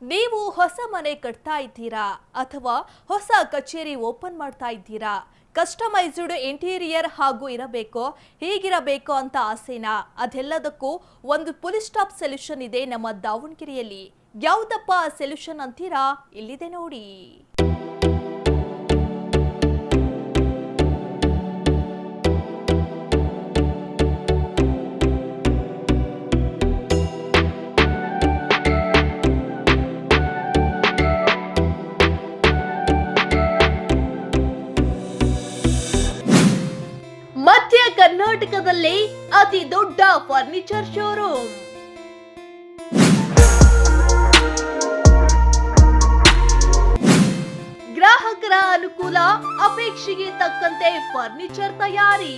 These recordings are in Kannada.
ನೀವು ಹೊಸ ಮನೆ ಕಟ್ತಾ ಇದ್ದೀರಾ ಅಥವಾ ಹೊಸ ಕಚೇರಿ ಓಪನ್ ಮಾಡ್ತಾ ಇದ್ದೀರಾ? ಕಸ್ಟಮೈಸ್ಡ್ ಇಂಟೀರಿಯರ್ ಹಾಗೂ ಇರಬೇಕೋ? ಹೀಗಿರಬೇಕು ಅಂತ ಆಸೆನಾ? ಅದೆಲ್ಲದಕ್ಕೂ ಒಂದು ಪುಲಿ ಸ್ಟಾಪ್ ಸೊಲ್ಯೂಷನ್ ಇದೆ ನಮ್ಮ ದಾವಣಗೆರೆಯಲ್ಲಿ. ಯಾವುದಪ್ಪ ಸೊಲ್ಯೂಷನ್ ಅಂತೀರಾ? ಇಲ್ಲಿದೆ ನೋಡಿ. ಕರ್ನಾಟಕದಲ್ಲಿ ಅತಿ ದೊಡ್ಡ ಫರ್ನಿಚರ್ ಶೋರೂಮ್ ಗ್ರಾಹಕರ ಅನುಕೂಲ, ಅಪೇಕ್ಷೆಗೆ ತಕ್ಕಂತೆ ಫರ್ನಿಚರ್ ತಯಾರಿ.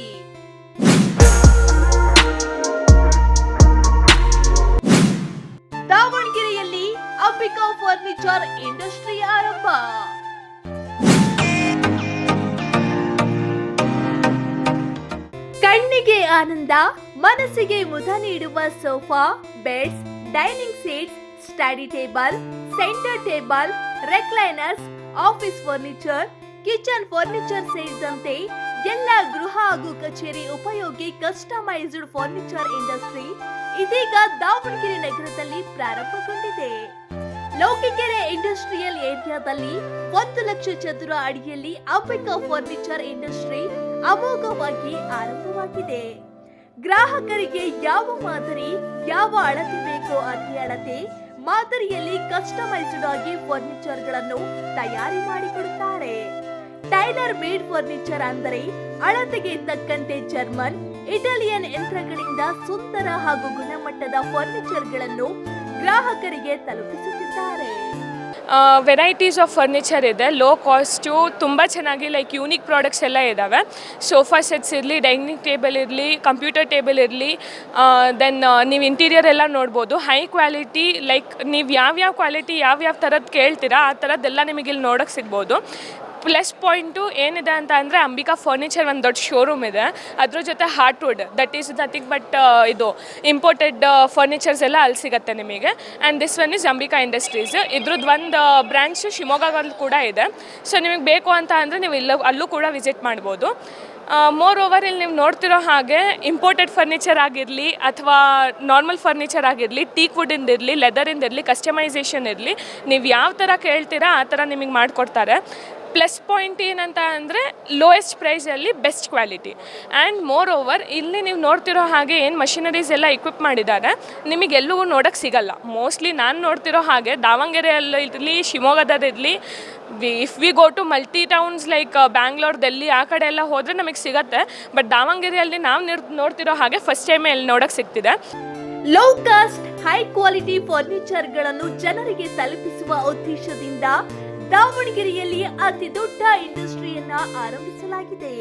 ದಾವಣಗೆರೆಯಲ್ಲಿ ಅಂಬಿಕಾ ಫರ್ನಿಚರ್ ಇಂಡಸ್ಟ್ರಿ ಆರಂಭ. ಕಣ್ಣಿಗೆ ಆನಂದ, ಮನಸ್ಸಿಗೆ ಮುದ ನೀಡುವ sofa, beds, dining seats, study table, centre table, recliners, office furniture, kitchen furniture ಸೇರಿದಂತೆ ಎಲ್ಲ ಗೃಹ ಹಾಗೂ ಕಚೇರಿ ಉಪಯೋಗಿ ಕಸ್ಟಮೈಸ್ಡ್ ಫರ್ನಿಚರ್ ಇಂಡಸ್ಟ್ರಿ ಇದೀಗ ದಾವಣಗೆರೆ ನಗರದಲ್ಲಿ ಪ್ರಾರಂಭಗೊಂಡಿದೆ. ಲೋಕಿಕೆರೆ ಇಂಡಸ್ಟ್ರಿಯಲ್ ಏರಿಯಾದಲ್ಲಿ ಒಂದು ಲಕ್ಷ ಚದುರ ಅಡಿಯಲ್ಲಿ ಅಂಬಿಕಾ ಫರ್ನಿಚರ್ ಇಂಡಸ್ಟ್ರಿ ಅಮೋಘವಾಗಿ ಆರಂಭವಾಗಿದೆ. ಗ್ರಾಹಕರಿಗೆ ಯಾವ ಮಾದರಿ, ಯಾವ ಅಳತೆ ಬೇಕೋ ಅದೇ ಅಳತೆ, ಮಾದರಿಯಲ್ಲಿ ಕಸ್ಟಮೈಸ್ಡ್ ಆಗಿ ಫರ್ನಿಚರ್ಗಳನ್ನು ತಯಾರಿ ಮಾಡಿಕೊಡುತ್ತಾರೆ. ಟೈಲರ್ ಮೇಡ್ ಫರ್ನಿಚರ್ ಅಂದರೆ ಅಳತೆಗೆ ತಕ್ಕಂತೆ ಜರ್ಮನ್, ಇಟಾಲಿಯನ್ ಯಂತ್ರಗಳಿಂದ ಸುಂದರ ಹಾಗೂ ಗುಣಮಟ್ಟದ ಫರ್ನಿಚರ್ಗಳನ್ನು ಗ್ರಾಹಕರಿಗೆ ತಲುಪಿಸುತ್ತಿದ್ದಾರೆ. ವೆರೈಟೀಸ್ ಆಫ್ ಫರ್ನಿಚರ್ ಇದೆ. ಲೋ ಕಾಸ್ಟು ತುಂಬ ಚೆನ್ನಾಗಿ ಲೈಕ್ ಯೂನಿಕ್ ಪ್ರಾಡಕ್ಟ್ಸ್ ಎಲ್ಲ ಇದ್ದಾವೆ ಸೋಫಾ ಸೆಟ್ಸ್ ಇರಲಿ ಡೈನಿಂಗ್ ಟೇಬಲ್ ಇರಲಿ ಕಂಪ್ಯೂಟರ್ ಟೇಬಲ್ ಇರಲಿ ದೆನ್ ನೀವು ಇಂಟೀರಿಯರ್ ಎಲ್ಲ ನೋಡ್ಬೋದು. ಹೈ ಕ್ವಾಲಿಟಿ ಲೈಕ್ ನೀವು ಯಾವ್ಯಾವ ಕ್ವಾಲಿಟಿ ಯಾವ್ಯಾವ ಥರದ್ದು ಕೇಳ್ತೀರಾ, ಆ ಥರದ್ದೆಲ್ಲ ನಿಮಗೆ ಇಲ್ಲಿ ನೋಡೋಕ್ಕೆ ಸಿಗ್ಬೋದು. ಪ್ಲಸ್ ಪಾಯಿಂಟು ಏನಿದೆ ಅಂತ ಅಂದರೆ ಅಂಬಿಕಾ ಫರ್ನಿಚರ್ ಒಂದು ದೊಡ್ಡ ಶೋರೂಮ್ ಇದೆ. ಅದ್ರ ಜೊತೆ heartwood that is nothing but ಇದು ಇಂಪೋರ್ಟೆಡ್ ಫರ್ನಿಚರ್ಸ್ ಎಲ್ಲ ಅಲ್ಲಿ ಸಿಗುತ್ತೆ ನಿಮಗೆ. And this one is Ambika industries ಇದ್ರದ್ದು ಒಂದು ಬ್ರ್ಯಾಂಚ್ ಶಿವಮೊಗ್ಗದಲ್ಲಿ ಕೂಡ ಇದೆ. ಸೊ ನಿಮಗೆ ಬೇಕು ಅಂತ ಅಂದರೆ ನೀವು ಇಲ್ಲ, ಅಲ್ಲೂ ಕೂಡ ವಿಸಿಟ್ ಮಾಡ್ಬೋದು. ಮೋರ್ ಓವರ್ ಇಲ್ಲಿ ನೀವು ನೋಡ್ತಿರೋ ಹಾಗೆ ಇಂಪೋರ್ಟೆಡ್ ಫರ್ನಿಚರ್ ಆಗಿರಲಿ ಅಥವಾ ನಾರ್ಮಲ್ ಫರ್ನಿಚರ್ ಆಗಿರಲಿ ಟೀಕ್ ವುಡಿಂದ ಇರಲಿ ಲೆದರಿಂದ ಇರಲಿ ಕಸ್ಟಮೈಸೇಷನ್ ಇರಲಿ, ನೀವು ಯಾವ ಥರ ಕೇಳ್ತೀರಾ ಆ ಥರ ನಿಮಗೆ ಮಾಡಿಕೊಡ್ತಾರೆ. ಪ್ಲಸ್ ಪಾಯಿಂಟ್ ಏನಂತ ಅಂದರೆ ಲೋಯೆಸ್ಟ್ ಪ್ರೈಸಲ್ಲಿ best quality and moreover ಇಲ್ಲಿ ನೀವು ನೋಡ್ತಿರೋ ಹಾಗೆ ಏನು ಮಷಿನರೀಸ್ ಎಲ್ಲ ಇಕ್ವಿಪ್ ಮಾಡಿದ್ದಾರೆ ನಿಮಗೆ ಎಲ್ಲೂ ನೋಡೋಕ್ಕೆ ಸಿಗಲ್ಲ. ಮೋಸ್ಟ್ಲಿ ನಾನು ನೋಡ್ತಿರೋ ಹಾಗೆ ದಾವಣಗೆರೆಯಲ್ಲಿ ಇರಲಿ ಶಿವಮೊಗ್ಗದಲ್ಲಿರಲಿ if we go to multi towns like Bangalore Delhi ಆ ಕಡೆ ಎಲ್ಲ ಹೋದರೆ ನಮಗೆ ಸಿಗತ್ತೆ. ಬಟ್ ದಾವಣಗೆರೆಯಲ್ಲಿ ನಾವು ನೋಡ್ತಿರೋ ಹಾಗೆ ಫಸ್ಟ್ ಟೈಮ್ ಇಲ್ಲಿ ನೋಡೋಕ್ಕೆ ಸಿಗ್ತಿದೆ. ಲೋ ಕಾಸ್ಟ್ ಹೈ ಕ್ವಾಲಿಟಿ ಫರ್ನಿಚರ್ಗಳನ್ನು ಜನರಿಗೆ ತಲುಪಿಸುವ ಉದ್ದೇಶದಿಂದ ದಾವಣಗೆರೆಯಲ್ಲಿ ಅತಿ ದೊಡ್ಡ ಇಂಡಸ್ಟ್ರಿಯನ್ನ ಆರಂಭಿಸಲಾಗಿದೆ.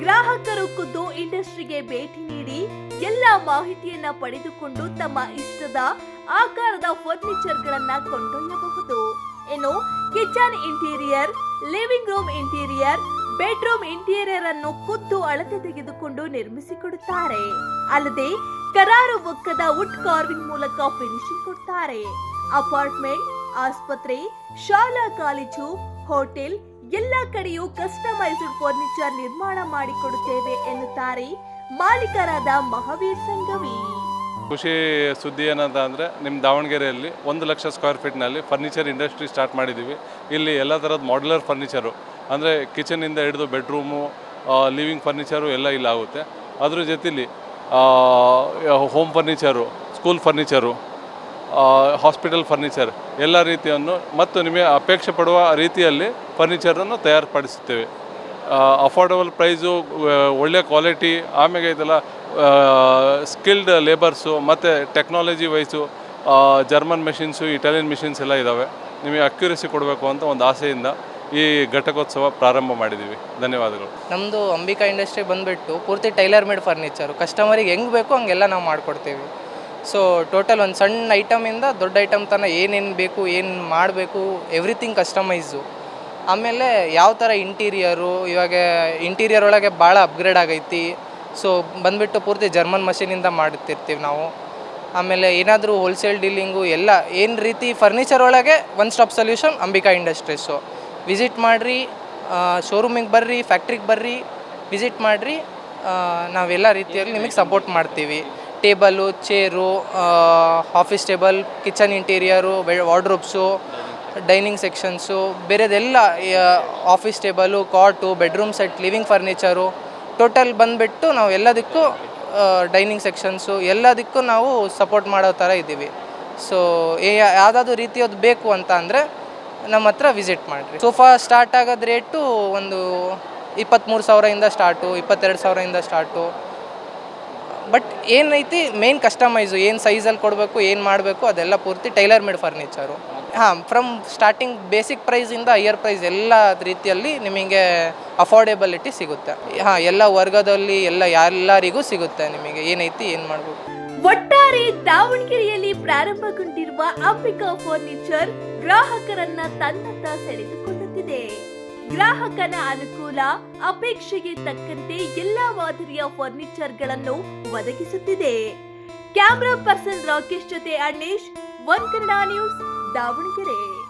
ಗ್ರಾಹಕರು ಖುದ್ದು ಇಂಡಸ್ಟ್ರಿಗೆ ಭೇಟಿ ನೀಡಿ ಎಲ್ಲ ಮಾಹಿತಿಯನ್ನ ಪಡೆದುಕೊಂಡು ತಮ್ಮ ಇಷ್ಟದ ಆಕಾರದ ಫರ್ನಿಚರ್ ಗಳನ್ನ ಕೊಂಡೊಯ್ಯಬಹುದು. ಇನ್ನು kitchen interior, living room interior, bedroom interior ಅನ್ನು ಖುದ್ದು ಅಳತೆ ತೆಗೆದುಕೊಂಡು ನಿರ್ಮಿಸಿಕೊಡುತ್ತಾರೆ ಅಲ್ಲದೆ ಕರಾರು ಬೊಕ್ಕದ ವುಡ್ ಕಾರ್ವಿಂಗ್ ಮೂಲಕ ಫಿನಿಶಿಂಗ್ ಕೊಡ್ತಾರೆ. ಅಪಾರ್ಟ್ಮೆಂಟ್ ಆಸ್ಪತ್ರೆ, ಶಾಲಾ, ಕಾಲೇಜು, ಹೋಟೆಲ್ ಎಲ್ಲ ಕಡೆಯೂ ಕಸ್ಟಮೈಸ್ಡ್ ಫರ್ನಿಚರ್ ನಿರ್ಮಾಣ ಮಾಡಿಕೊಡುತ್ತೇವೆ ಎನ್ನುತ್ತಾರೆ ಮಾಲೀಕರಾದ ಮಹಾವೀರ್ ಸಂಗವಿ. ಖುಷಿ ಸುದ್ದಿ ಏನಂತ ಅಂದರೆ ನಿಮ್ಮ ದಾವಣಗೆರೆಯಲ್ಲಿ ಒಂದು ಲಕ್ಷ ಸ್ಕ್ವೇರ್ ಫೀಟ್ನಲ್ಲಿ ಫರ್ನಿಚರ್ ಇಂಡಸ್ಟ್ರಿ ಸ್ಟಾರ್ಟ್ ಮಾಡಿದ್ದೀವಿ. ಇಲ್ಲಿ ಎಲ್ಲ ಥರದ ಮಾಡ್ಯುಲರ್ ಫರ್ನಿಚರು ಅಂದರೆ ಕಿಚನಿಂದ ಹಿಡಿದು ಬೆಡ್ರೂಮು ಲಿವಿಂಗ್ ಫರ್ನಿಚರು ಎಲ್ಲ ಇಲ್ಲಾಗುತ್ತೆ ಅದ್ರ ಜೊತೆಲಿ home furniture school furniture hospital furniture ಎಲ್ಲ ರೀತಿಯನ್ನು ಮತ್ತು ನಿಮಗೆ ಅಪೇಕ್ಷೆ ಪಡುವ ರೀತಿಯಲ್ಲಿ ಫರ್ನಿಚರನ್ನು ತಯಾರುಪಡಿಸುತ್ತೇವೆ. ಅಫೋರ್ಡಬಲ್ ಪ್ರೈಸು ಒಳ್ಳೆಯ ಕ್ವಾಲಿಟಿ ಆಮೇಲೆ ಇದೆಲ್ಲ ಸ್ಕಿಲ್ಡ್ ಲೇಬರ್ಸು ಮತ್ತು technology wise German machines Italian machines ಎಲ್ಲ ಇದ್ದಾವೆ. ನಿಮಗೆ ಅಕ್ಯುರಸಿ ಕೊಡಬೇಕು ಅಂತ ಒಂದು ಆಸೆಯಿಂದ ಈ ಘಟಕೋತ್ಸವ ಪ್ರಾರಂಭ ಮಾಡಿದ್ದೀವಿ. ಧನ್ಯವಾದಗಳು. ನಮ್ಮದು ಅಂಬಿಕಾ ಇಂಡಸ್ಟ್ರಿ ಬಂದುಬಿಟ್ಟು ಪೂರ್ತಿ ಟೈಲರ್ ಮೇಡ್ ಫರ್ನಿಚರು. ಕಸ್ಟಮರಿಗೆ ಹೆಂಗೆ ಬೇಕು ಹಂಗೆಲ್ಲ ನಾವು ಮಾಡಿಕೊಡ್ತೀವಿ. ಸೊ ಟೋಟಲ್ ಒಂದು ಸಣ್ಣ ಐಟಮಿಂದ ದೊಡ್ಡ ಐಟಮ್ ತನಕ ಏನೇನು ಬೇಕು, ಏನು ಮಾಡಬೇಕು ಎವ್ರಿಥಿಂಗ್ ಕಸ್ಟಮೈಸು ಆಮೇಲೆ ಯಾವ ಥರ ಇಂಟೀರಿಯರು ಇವಾಗ ಇಂಟೀರಿಯರ್ ಒಳಗೆ ಭಾಳ ಅಪ್ಗ್ರೇಡ್ ಆಗೈತಿ. ಸೊ ಬಂದುಬಿಟ್ಟು ಪೂರ್ತಿ ಜರ್ಮನ್ ಮಷೀನಿಂದ ಮಾಡುತ್ತಿರ್ತೀವಿ ನಾವು. ಆಮೇಲೆ ಏನಾದರೂ ಹೋಲ್ಸೇಲ್ ಡೀಲಿಂಗು ಎಲ್ಲ, ಏನು ರೀತಿ ಫರ್ನಿಚರ್ ಒಳಗೆ one stop solution Ambika industries. Visit ಮಾಡಿರಿ ಶೋರೂಮಿಗೆ ಬರ್ರಿ ಫ್ಯಾಕ್ಟ್ರಿಗೆ ಬರ್ರಿ ವಿಸಿಟ್ ಮಾಡಿರಿ ನಾವೆಲ್ಲ ರೀತಿಯಲ್ಲಿ ನಿಮಗೆ ಸಪೋರ್ಟ್ ಮಾಡ್ತೀವಿ. Table chair office table kitchen interiors wardrobes dining sections ಬೇರೆದೆಲ್ಲ office table cot bedroom set living furniture total ಬಂದುಬಿಟ್ಟು ನಾವು ಎಲ್ಲದಕ್ಕೂ ಡೈನಿಂಗ್ ಸೆಕ್ಷನ್ಸು ಎಲ್ಲದಕ್ಕೂ ನಾವು ಸಪೋರ್ಟ್ ಮಾಡೋ ಥರ ಇದ್ದೀವಿ. ಸೊ ಯಾವುದಾದ್ರು ರೀತಿಯದ್ದು ಬೇಕು ಅಂತ ಅಂದರೆ ನಮ್ಮ ಹತ್ರ ವಿಸಿಟ್ ಮಾಡಿರಿ. ಸೋಫಾ ಸ್ಟಾರ್ಟ್ ಆಗೋದು ರೇಟು ಒಂದು ಇಪ್ಪತ್ತ್ಮೂರು ಸಾವಿರದಿಂದ ಸ್ಟಾರ್ಟು ಇಪ್ಪತ್ತೆರಡು ಸಾವಿರದಿಂದ ಸ್ಟಾರ್ಟು ಬಟ್ ಏನೈತಿ ಮೇನ್ ಕಸ್ಟಮೈಸು ಏನು ಸೈಜಲ್ಲಿ ಕೊಡಬೇಕು, ಏನು ಮಾಡಬೇಕು, ಅದೆಲ್ಲ ಪೂರ್ತಿ ಟೈಲರ್ ಮೇಡ್ ಫರ್ನಿಚರು ಹಾಂ ಫ್ರಮ್ ಸ್ಟಾರ್ಟಿಂಗ್ ಬೇಸಿಕ್ ಪ್ರೈಸಿಂದ ಹೈಯರ್ ಪ್ರೈಸ್ ಎಲ್ಲ ರೀತಿಯಲ್ಲಿ ನಿಮಗೆ ಅಫೋರ್ಡೆಬಲಿಟಿ ಸಿಗುತ್ತೆ. ಹಾಂ, ಎಲ್ಲ ವರ್ಗದಲ್ಲಿ, ಎಲ್ಲ ಎಲ್ಲರಿಗೂ ಸಿಗುತ್ತೆ ನಿಮಗೆ. ಏನೈತಿ ಏನು ಮಾಡಬೇಕು? ಒಟ್ಟಾರೆ ದಾವಣಗೆರೆಯಲ್ಲಿ ಪ್ರಾರಂಭಗೊಂಡಿರುವ ಅಂಬಿಕಾ ಫರ್ನಿಚರ್ ಗ್ರಾಹಕರನ್ನ ತನ್ನತ್ತ ಸೆಳೆದುಕೊಳ್ಳುತ್ತಿದೆ. ಗ್ರಾಹಕನ ಅನುಕೂಲ, ಅಪೇಕ್ಷೆಗೆ ತಕ್ಕಂತೆ ಎಲ್ಲಾ ಮಾದರಿಯ ಫರ್ನಿಚರ್ಗಳನ್ನು ಒದಗಿಸುತ್ತಿದೆ. ಕ್ಯಾಮ್ರಾ ಪರ್ಸನ್ ರಾಕೇಶ್ ಜೊತೆ ಅಣ್ಣೇಶ್, ಒನ್ ಕನ್ನಡ ನ್ಯೂಸ್, ದಾವಣಗೆರೆ.